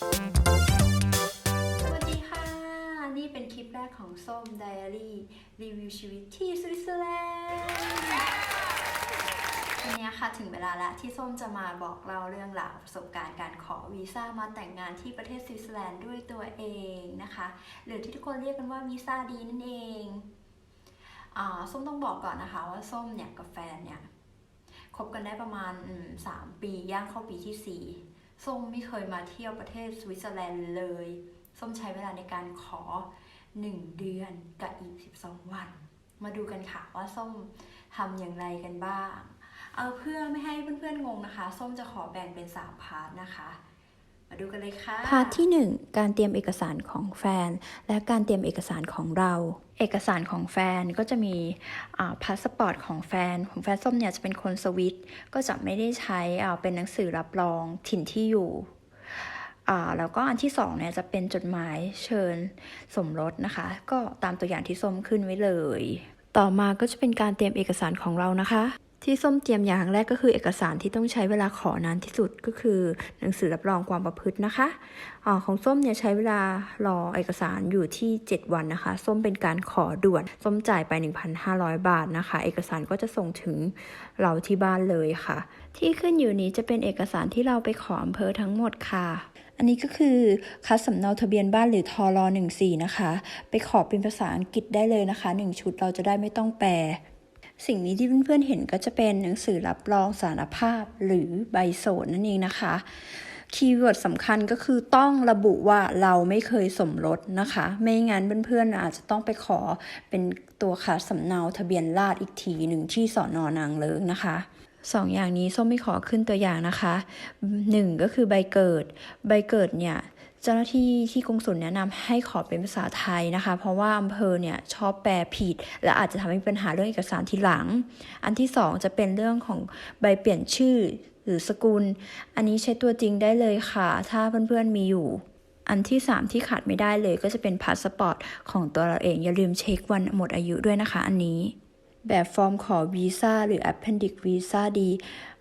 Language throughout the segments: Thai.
สวัสดีค่ะ นี่เป็นคลิปแรกของส้มไดอารี่รีวิวชีวิตที่สวิตเซอร์แลนด์วันนี้ค่ะถึงเวลาแล้วที่ส้มจะมาบอกเล่าเรื่องราวประสบการณ์การขอวีซ่ามาแต่งงานที่ประเทศสวิตเซอร์แลนด์ด้วยตัวเองนะคะ หรือที่ทุกคนเรียกกันว่าวีซ่าดีนั่นเองอส้มต้องบอกก่อนนะคะว่าส้มเนี่ยกับแฟนเนี่ยคบกันได้ประมาณอืมสามปีย่างเข้าปีที่สี่ ส้มไม่เคยมาเที่ยวประเทศสวิตเซอร์แลนด์เลย ส้มใช้เวลาในการขอ 1 เดือนกับอีก 12 วัน มาดูกันค่ะว่าส้มทำอย่างไรกันบ้าง เอาเพื่อไม่ให้เพื่อนๆงงนะคะ ส้มจะขอแบ่งเป็น 3 พาร์ทนะคะ มาดูกันเลยค่ะ พาร์ทที่ 1 การเตรียมเอกสารของแฟน และการเตรียมเอกสารของเรา เอกสารของแฟนก็จะมีพาสปอร์ตของแฟน ของแฟนส้มเนี่ยจะเป็นคนสวิต ก็จะไม่ได้ใช้อ่าเป็นหนังสือรับรองถิ่นที่อยู่อ่าแล้วก็อันที่สองเนี่ยจะเป็นจดหมายเชิญสมรสนะคะ ก็ตามตัวอย่างที่ส้มขึ้นไว้เลย ต่อมาก็จะเป็นการเตรียมเอกสารของเรานะคะ ที่ส้มเตรียมอย่างแรกก็คือเอกสารที่ต้องใช้เวลาขอนานที่สุดก็คือหนังสือรับรองความประพฤตินะคะอของส้มเนี่ยใช้เวลารอเอกสารอยู่ที่ 7 วันนะคะ ส้มเป็นการขอด่วน ส้มจ่ายไป 1,500 บาทนะคะ เอกสารก็จะส่งถึงเราที่บ้านเลยค่ะ ที่ขึ้นอยู่นี้จะเป็นเอกสารที่เราไปขออำเภอทั้งหมดค่ะอันนี้ก็คือคัดสำเนาทะเบียนบ้านหรือทอรอ14 นะคะ ไปขอเป็นภาษาอังกฤษได้เลยนะคะ 1 ชุดเราจะได้ไม่ต้องแปล สิ่งนี้ที่เพื่อนๆเห็นก็จะเป็นหนังสือรับรองสารภาพหรือใบโสดนั่นเองนะคะคีย์เวิร์ดสำคัญก็คือต้องระบุว่าเราไม่เคยสมรสนะคะ ไม่งั้นเพื่อนๆอาจจะต้องไปขอเป็นตัวคัดสำเนาทะเบียนราษฎร์อีกทีหนึ่งที่สอนอนางเลิงนะคะสองอย่างนี้ส้มไม่ขอขึ้นตัวอย่างนะคะหนึ่งก็คือใบเกิด ใบเกิดเนี่ย เจ้าหน้าที่ที่กงสุลแนะนำให้ขอเป็นภาษาไทยนะคะ เพราะว่าอำเภอเนี่ยชอบแปลผิด และอาจจะทำให้ปัญหาเรื่องเอกสารทีหลัง อันที่สองจะเป็นเรื่องของใบเปลี่ยนชื่อหรือสกุล อันนี้ใช้ตัวจริงได้เลยค่ะ ถ้าเพื่อนๆมีอยู่ อันที่ 3 ที่ขาดไม่ได้เลยก็จะเป็นพาสปอร์ตของตัวเราเอง อย่าลืมเช็ควันหมดอายุด้วยนะคะ อันนี้ แบบฟอร์มขอวีซ่าหรือ Appendix Visa ดี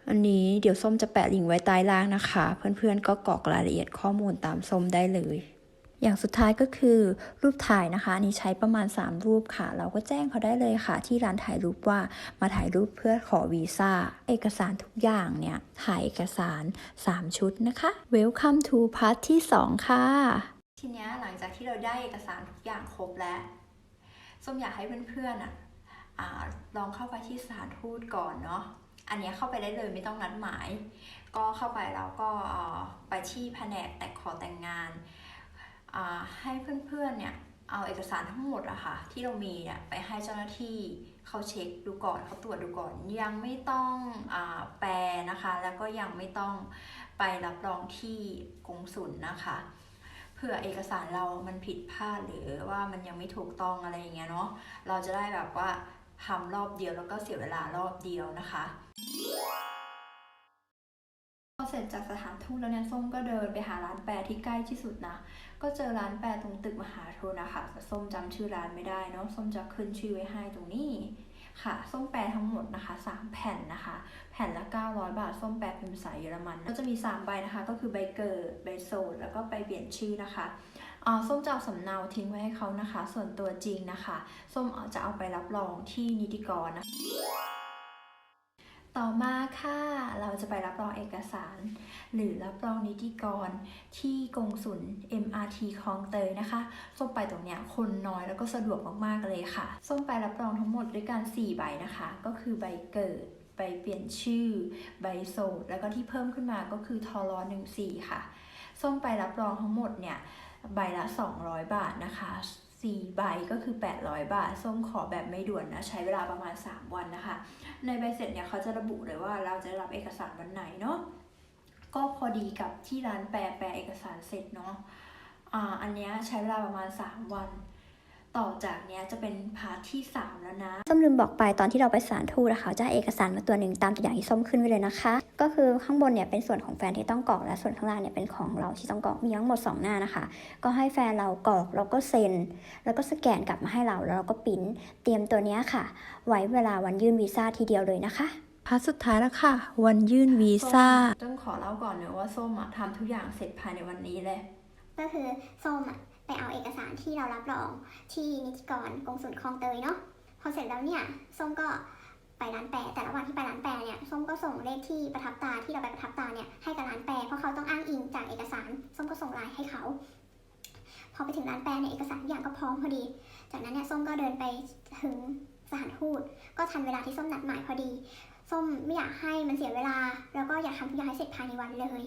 อันนี้เดี๋ยวส้มจะแปะลิงก์ไว้ใต้ล่างนะคะ เพื่อนๆก็กรอกรายละเอียดข้อมูลตามส้มได้เลยอย่างสุดท้ายก็คือรูปถ่ายนะคะอันนี้ใช้ประมาณ 3 รูปค่ะ เราก็แจ้งเขาได้เลยค่ะ ที่ร้านถ่ายรูปว่ามาถ่ายรูปเพื่อขอวีซ่า เอกสารทุกอย่างเนี่ย ถ่ายเอกสาร 3 ชุดนะคะ Welcome to part ที่ 2 ค่ะ ทีนี้หลังจากที่เราได้เอกสารทุกอย่างครบแล้วส้มอยากให้เพื่อนๆอะอ่าลองเข้าไปที่สถานทูตก่อนเนาะ อันนี้เข้าไปได้เลยไม่ต้องนัดหมาย ก็เข้าไปแล้วก็ไปที่แผนกแต่งขอแต่งงานให้เพื่อนๆเนี่ยเอาเอกสารทั้งหมดอะค่ะที่เรามีเนี่ยไปให้เจ้าหน้าที่เขาเช็คดูก่อนเขาตรวจดูก่อน ยังไม่ต้องอแปลนะคะ แล้วก็ยังไม่ต้องไปรับรองที่กงสุลนะคะเผื่อเอกสารเรามันผิดพลาดหรือว่ามันยังไม่ถูกต้องอะไรอย่างเงี้ยเนาะเราจะได้แบบว่า ทำรอบเดียวแล้วก็เสียเวลารอบเดียวนะคะพอเสร็จจากสถานทูตแล้วเนี่ยส้มก็เดินไปหาร้านแปลที่ใกล้ที่สุดนะ ก็เจอร้านแปลตรงตึกมหาโทนะคะแต่ส้มจำชื่อร้านไม่ได้เนาะส้มจะขึ้นชื่อไว้ให้ตรงนี้ค่ะ ส้มแปลทั้งหมดนะคะ 3 แผ่นนะคะ แผ่นละ 900 บาท ส้มแปลเป็นภาษาเยอรมัน ก็จะมี 3 ใบนะคะ ก็คือใบเกิด ใบโสด แล้วก็ใบเปลี่ยนชื่อนะคะ ส้มจะเอาสำเนาทิ้งไว้ให้เขานะคะ ส่วนตัวจริงนะคะ ส้มจะเอาไปรับรองที่นิติกรนะต่อมาค่ะ เราจะไปรับรองเอกสาร หรือรับรองนิติกรที่กงสุล MRT คลองเตยนะคะ ส้มไปตรงเนี้ยคนน้อยแล้วก็สะดวกมากๆเลยค่ะ ส้มไปรับรองทั้งหมดด้วยกัน4ใบนะคะ ก็คือใบเกิด ใบเปลี่ยนชื่อ ใบโสด แล้วก็ที่เพิ่มขึ้นมาก็คือทร14 ค่ะ ส้มไปรับรองทั้งหมดเนี่ย ใบละ 200 บาทนะคะ4ใบก็คือ 800 บาท ส้มขอแบบไม่ด่วนนะ ใช้เวลาประมาณ 3 วันนะคะ ในใบเสร็จเนี่ยเขาจะระบุเลยว่าเราจะรับเอกสารวันไหนเนาะ ก็พอดีกับที่ร้านแปลแปลเอกสารเสร็จเนาะ อ่า อันเนี้ยใช้เวลาประมาณ 3 วัน ต่อจากเนี้ยจะเป็นพาร์ทที่ 3 แล้วนะส้มลืมบอกไปตอนที่เราไปสถารทูตนะคะจะให้เอกสารมาตัวหนึ่งตามตัวอย่างที่ส้มขึ้นไว้เลยนะคะ ก็คือข้างบนเนี่ยเป็นส่วนของแฟนที่ต้องกรอกและส่วนข้างล่างเนี่ยเป็นของเราที่ต้องกรอกมีทั้งหมด 2 หน้านะคะ ก็ให้แฟนเรากรอกแล้วก็เซ็น แล้วก็สแกนกลับมาให้เราแล้วเราก็ปริ้นเตรียมตัวเนี้ยค่ะ ไว้เวลาวันยื่นวีซ่าทีเดียวเลยนะคะพพาร์ทสุดท้ายแล้วค่ะ วันยื่นวีซ่าต้องขอเล่าก่อนเนอะว่าส้มอะทำทุกอย่างเสร็จภายในวันนี้เลยก็คือส้มอะ ไปเอาเอกสารที่เรารับรองที่นิติกรกงสุลคลองเตยเนาะพอเสร็จแล้วเนี่ยส้มก็ไปร้านแปรแต่ละหวันที่ไปร้านแปรเนี่ยส้มก็ส่งเลขที่ประทับตาที่เราไปประทับตาเนี่ยให้กับร้านแปรเพราะเขาต้องอ้างอิงจากเอกสารส้มก็ส่งลน์ให้เขา พอไปถึงร้านแปรเนี่ยเอกสารทุกอย่างก็พร้อมพอดี จากนั้นเนี่ยส้มก็เดินไปถึงสถานทูตก็ทันเวลาที่ส้มนัดหมายพอดี ส้มไม่อยากให้มันเสียเวลา แล้วก็อยากทำทุกอย่างให้เสร็จภายในวันเลย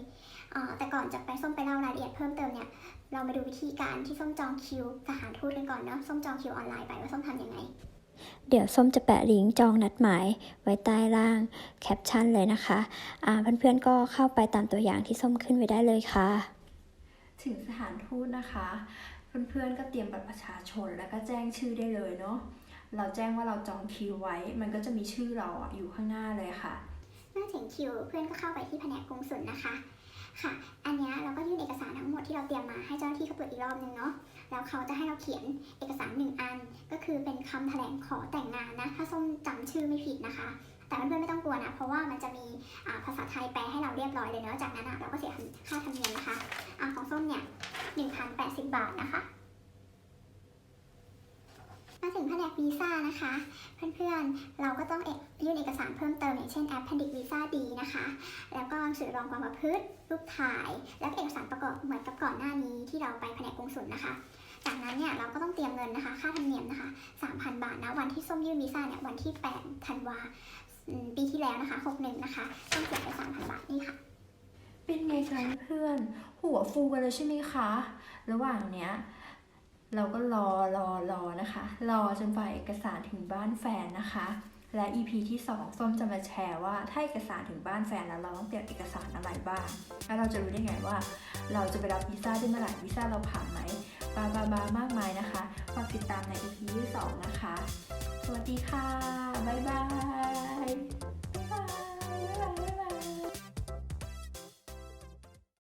เอ่อแต่ก่อนจะไปส้มไปเล่ารายละเอียดเพิ่มเติมเนี่ยเรามาดูวิธีการที่ส้มจองคิวสถานทูตกันก่อนเนาะส้มจองคิวออนไลน์ไปว่าส้มทำยังไง เดี๋ยวส้มจะแปะลิงก์จองนัดหมายไว้ใต้ล่างแคปชั่นเลยนะคะอ่าเพื่อนๆก็เข้าไปตามตัวอย่างที่ส้มขึ้นไว้ได้เลยค่ะ ถึงสถานทูตนะคะ เพื่อนๆก็เตรียมบัตรประชาชนแล้วก็แจ้งชื่อได้เลยเนาะ เราแจ้งว่าเราจองคิวไว้ มันก็จะมีชื่อเราอะอยู่ข้างหน้าเลยค่ะ เมื่อถึงคิวเพื่อนก็เข้าไปที่แผนกกงสุลนะคะ ค่ะ อันนี้เราก็ยื่นเอกสารทั้งหมดที่เราเตรียมมาให้เจ้าหน้าที่เขาตรวจอีกรอบนึงเนาะ แล้วเขาจะให้เราเขียนเอกสารหนึ่งอัน ก็คือเป็นคำแถลงขอแต่งงานนะ ถ้าส้มจำชื่อไม่ผิดนะคะแต่เพื่อนๆไม่ต้องกลัวนะ เพราะว่ามันจะมีภาษาไทยแปลให้เราเรียบร้อยเลยเนาะ จากนั้นเราก็เสียค่าธรรมเนียมนะคะอของส้มเนี่ย1,080 บาทนะคะ งแผนกวีซ่านะคะ เพื่อนๆ เราก็ต้องเอกยื่นเอกสารเพิ่มเติมอย่างเช่น Appendix Visa D นะคะ แล้วก็หนังสือรองความประพฤติรูปถ่าย และก็เอกสารประกอบเหมือนกับก่อนหน้านี้ที่เราไปแผนกกงสุลนะคะ จากนั้นเนี่ยเราก็ต้องเตรียมเงินนะคะ ค่าธรรมเนียมนะคะ 3,000 บาทนะวันที่ส้มยื่นวีซ่าเนี่ยวันที่ 8 ธันวาปีที่แล้วนะคะ 61 นะคะ ต้องเสียไป 3,000 บาทนี่ค่ะเป็นไงคะเพื่อน หัวฟูกันเลยใช่ไหมคะ ระหว่างเนี้ย เราก็รอรอรอนะคะ รอจนฝ่ายเอกสารถึงบ้านแฟนนะคะ และ EP ที่ 2 ส้มจะมาแชร์ว่าถ้าเอกสารถึงบ้านแฟนแล้วเราต้องเตรียมเอกสารอะไรบ้าง แล้วเราจะรู้ได้ไงว่า เราจะไปรับวีซ่าได้เมื่อไหร่วีซ่าเราผ่านไหมบาบาบามากมายนะคะฝากติดตามใน EP ที่ 2 นะคะ สวัสดีค่ะ บ๊ายบาย